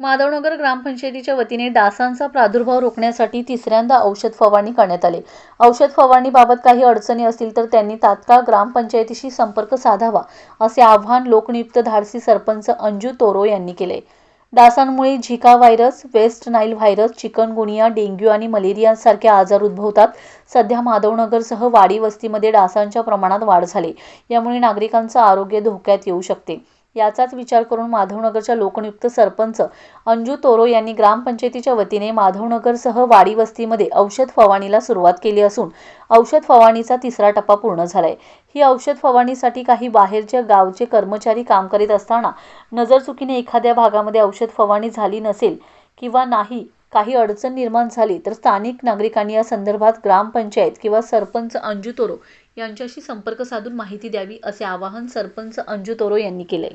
माधवनगर ग्रामपंचायतीच्या वतीने डासांचा प्रादुर्भाव रोखण्यासाठी तिसऱ्यांदा औषध फवारणी करण्यात आली. औषध फवारणीबाबत काही अडचणी असतील तर त्यांनी तात्काळ ग्रामपंचायतीशी संपर्क साधावा असे आव्हान लोकनियुक्त धाडसी सरपंच अंजू तोरो यांनी केले. डासांमुळे Zika virus West Nile virus chikungunya dengue आणि मलेरियासारखे आजार उद्भवतात. सध्या माधवनगरसह वाडी वस्तीमध्ये डासांच्या प्रमाणात वाढ झाली. यामुळे नागरिकांचं आरोग्य धोक्यात येऊ शकते. याचाच विचार करून माधवनगरच्या लोकनियुक्त सरपंच अंजू तोरो यांनी ग्रामपंचायतीच्या वतीने माधवनगरसह वाडी वस्तीमध्ये औषध फवारणीला सुरुवात केली असून औषध फवारणीचा तिसरा टप्पा पूर्ण झालाय. ही औषध फवारणीसाठी काही बाहेरच्या गावचे कर्मचारी काम करीत असताना नजरचुकीने एखाद्या भागामध्ये औषध फवारणी झाली नसेल किंवा नाही काही अडचण निर्माण झाली तर स्थानिक नागरिकांनी या संदर्भात ग्रामपंचायत किंवा सरपंच अंजू तोरो यांच्याशी संपर्क साधून माहिती द्यावी असे आवाहन सरपंच अंजू तोरो यांनी केले.